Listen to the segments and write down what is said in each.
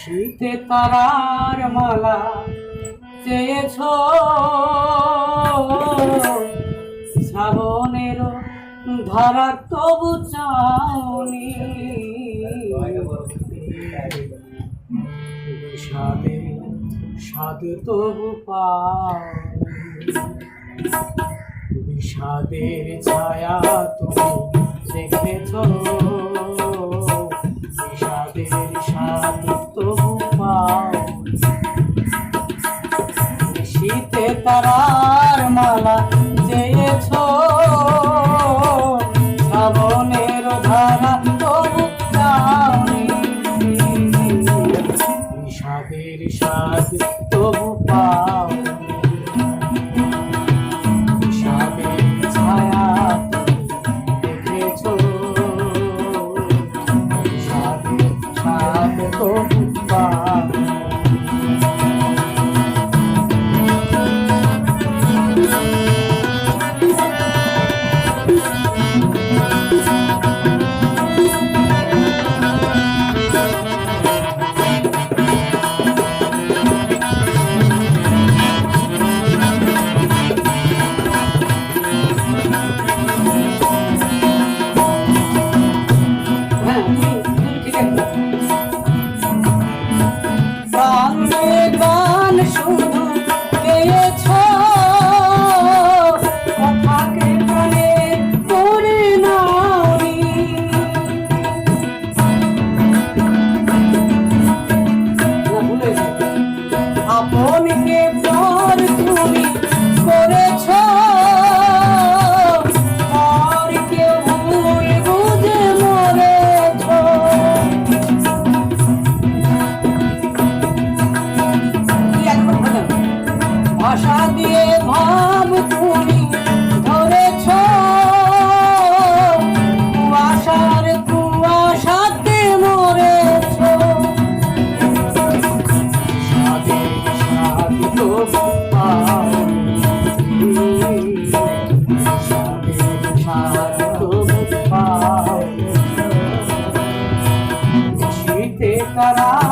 শীতে তারার মালা চেয়েছ। শ্রাবণের ধারা তবু চাউনি। সাদে সাদে তবু পাও বিষাদের ছায়া তবু শীতে তারার মালা যেয়েছ শ্রাবণের ধারা তবু বিষাদের স্বাদ তবু পাও Oh ভাষা দিয়ে ভাব তুমি ধরেছ। কুয়াশার কুয়াশাতে মরেছ। শীতে তারা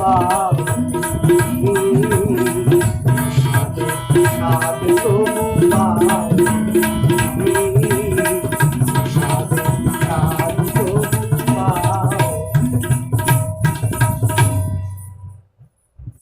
பாவம்.